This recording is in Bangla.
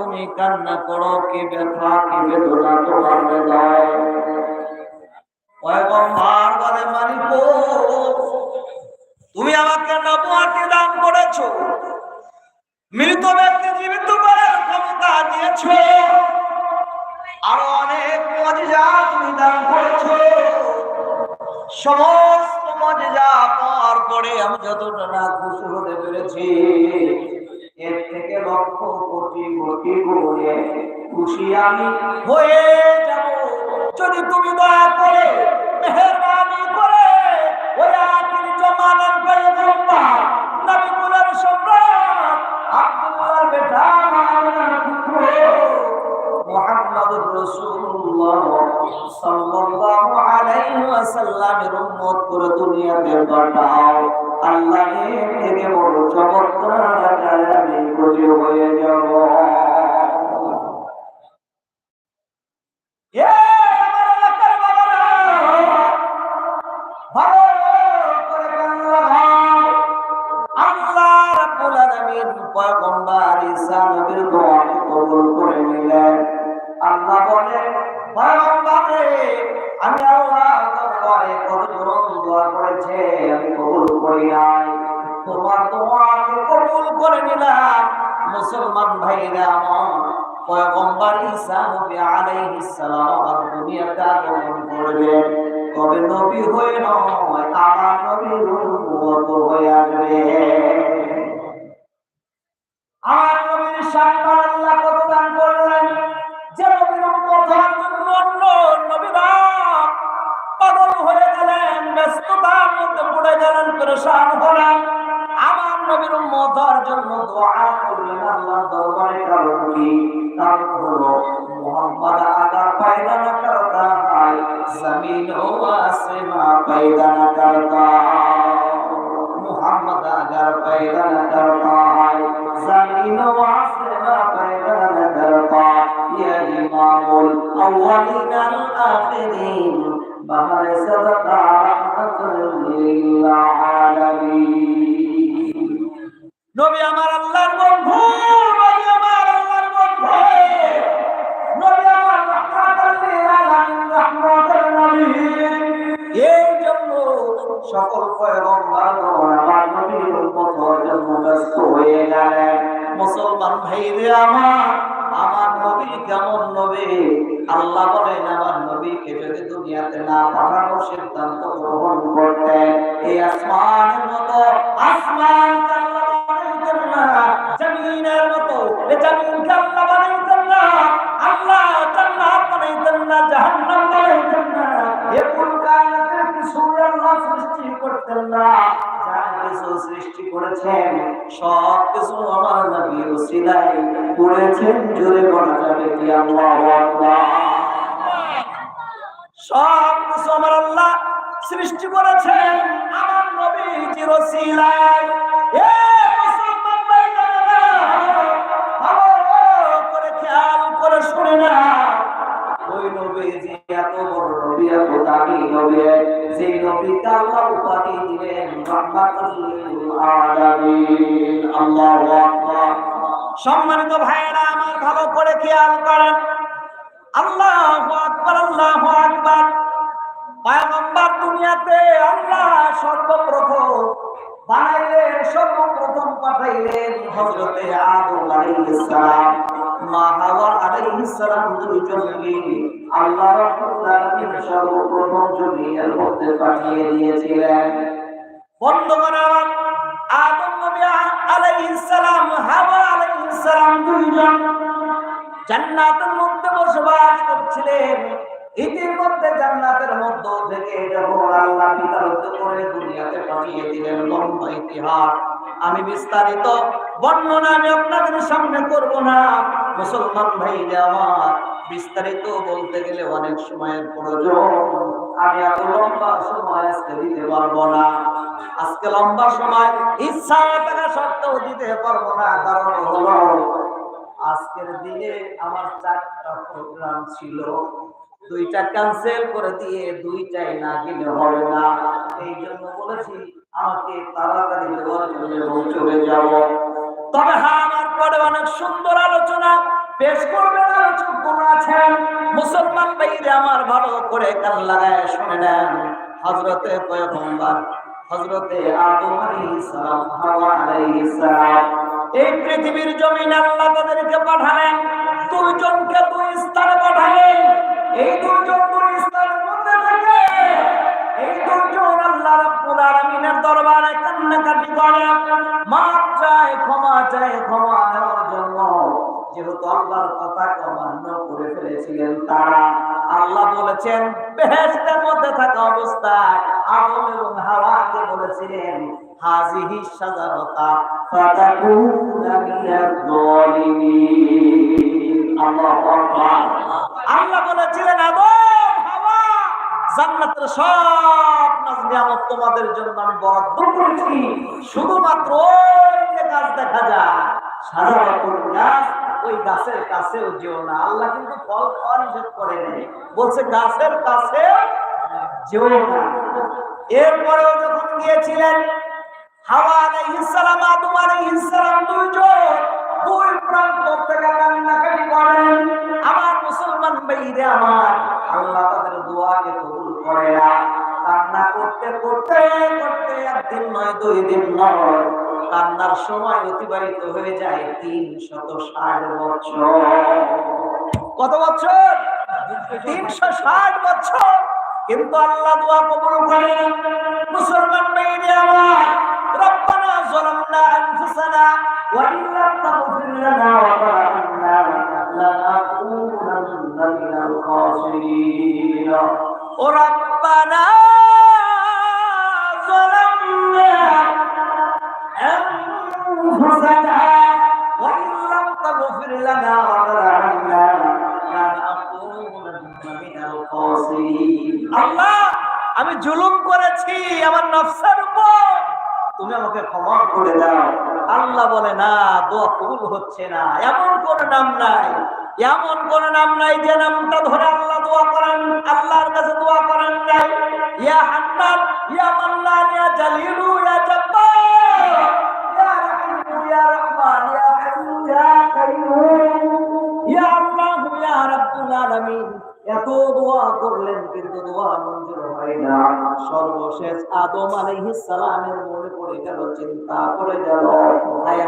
তুমি কান্না করো, কি ব্যথা, কি বেদনা তোমার হৃদয়। পয়গম্বর তুমি আমাকে নবুয়াতি দান করেছ। মৃত ব্যক্তি জীবিত করার ক্ষমতা দিয়েছ। আরও অনেক মজা তুমি দান করেছ। সমস্ত মজা পাওয়ার পরে আমি যতটা না খুশি হতে পেরেছি। এর থেকে লক্ষ কোটি কোটি গুণে খুশি আমি হয়ে যাব। যদি তুমি দয়া করে মেহরবানি ওয়াসাল্লামের উন্মত করে দুনিয়াতে আল্লাহ থেকে বড় চমৎকার হয়ে যাব। মুসলমান ভাইরা আমার পয়গম্বর ঈসা নবী আলাইহিস সালাম আর দুনিয়াতে আগমন করবেন তবে নবী হয়ে নয়, আমার নবীর উম্মত হয়ে আসবে। আমার নবীর সম্মান আল্লাহ কত দান করলেন? যে নবীর উম্মত হওয়ার জন্য অন্য নবীরা পাগল হয়ে গেলেন, ব্যস্ততার মধ্যে পড়ে গেলেন, পরেশান হলেন। নবীর উম্মতার জন্য দোয়া করলেন আল্লাহর দরবারে কারও করি তার হলো, মুহাম্মদ আগা পায়দা না করতা হায়, জমিন ও আসমান পায়দা না করতা মুহাম্মদ আগা পায়দা না করতা হায়, জমিন ও আসমান পায়দা না করতা ইয়া ইমামুল আউয়ালিন আল আখিরিন বাহার সদকা রহমাতুল লিল আলামিন। নবী আমার আল্লাহর বন্ধু, নবী আমার আল্লাহর বন্ধু। নবী আমার নবী। এই জন্য সকল পয়গম্বরগণ আমার মুসলমান আমার আমার নবী কেমন নবী? আল্লাহ বলেন, আমার নবীকে যদি দুনিয়াতে না পাঠানোর সিদ্ধান্ত গ্রহণ করতেন, এই আসমানের মতো আসমান আল্লাহ জমিনের মতো। এ জমিনকে আল্লাহ বানাইতেন না। আল্লাহ জান্নাত বানাইতেন না, জাহান্নাম বানাইতেন না। এ কুল কায়নাতের কিছু আল্লাহ সৃষ্টি করতেন না। সৃষ্টি করেছেন, সব কিছু আমার নবীর ওসিলায় করেছেন। আল্লাহু সৃষ্টি করেছেন। আমার নবীজির ওসিলায় সম্মানিত ভাইরা আমার ভালো করে খেয়াল করেন। আল্লাহু আকবার দুনিয়াতে আল্লাহ সর্বপ্রথম বানাইলেন, সর্বপ্রথম পাঠাইলেন হযরতে আদম আলাইহিস সালাম। জান্নাতের মধ্যে বসবাস করছিলেন। ইতিমধ্যে জান্নাতের মধ্য থেকে আল্লাহ করে দুনিয়াতে পাঠিয়ে দিলেন, লম্বা ইতিহাস। আমি বিস্তারিত বর্ণনা আমি আপনাদের সামনে করব না। মুসলমান ভাই আমার, বিস্তারিত বলতে গেলে অনেক সময়ের প্রয়োজন। আমি এত লম্বা সময় আজকে দিতে পারব না। আজকে লম্বা সময় ইচ্ছা থাকা সত্ত্বেও দিতে পারব না, কারণ হলো আজকের দিনে আমার চারটা প্রোগ্রাম ছিল। দুইটা ক্যান্সেল করে দিয়ে দুইটাই না গেলে হবে না। এই জন্য বলেছি আমাকে তাড়াতাড়ি চলে যাব তবে হ্যাঁ আমার পরে অনেক সুন্দর আলোচনা পেশ করবেন আলোচক কোন আছেন। মুসলমান ভাইরা আমার ভালো করে কান লাগায় শুনে নেন। হজরতে পয়গম্বর হজরতে আদম আলাইহিসসালাম, হাওয়া আলাইহিসসালাম। এই পৃথিবীর জমিন আল্লাহ তাদেরকে পাঠালেন। দুইজনকে দুই করে ফেলেছিলেন তারা আল্লাহ বলেছেন মধ্যে থাকা অবস্থায় এবং হাওয়াকে বলেছিলেন, হাজিহি আল্লাহু বলেছিলেন জান্নাতের সব নিয়ামত তোমাদের জন্য আমি বরাদ্দ করেছি। শুধুমাত্র গাছ দেখা যায় সাজারতুল গাছ ওই গাছের কাছেও যেও না। আল্লাহ কিন্তু ফল খাওয়া নিষেধ করে নেই। বলছে, গাছের কাছে যেও না। এরপরেও যখন গিয়েছিলেন আমার মুসলমান আল্লাহ তাদের দোয়াকে কবুল করে করতে করতে একদিন নয়, দুই দিন নয় কান্নার সময় অতিবাহিত হয়ে যায় তিন শত ষাট বছর। কত বছর? তিনশো ষাট বছর। কিন্তু আল্লাহ দোয়া কবল করে। মুসলমান মেয়ে আমার, রব্বানা জলামনা আনফুসানা ওয়া তারহামনা মিনাল খাসিরিন। ও রব্বানা আল্লাহ, আমি জুলুম করেছি আমার নফসের উপর। তুমি আমাকে ক্ষমা করে দাও। আল্লাহ বলে, না, দোয়া কবুল হচ্ছে না। এমন কোন নাম নাই। এমন কোন নাম নাই যে নামটা ধরে আল্লাহ দোয়া করেন। আল্লাহর কাছে দোয়া করেন নাই। ইয়া হান্নান, ইয়া মান্নান, ইয়া জালিলু, ইয়া রাব্বুল এত দোয়া করলেন, কিন্তু দোয়া মঞ্জুর হয় না। সর্বশেষ আদম আলাইহিস সালামের মনে পড়ে গেল, চিন্তা করে গেল হায়।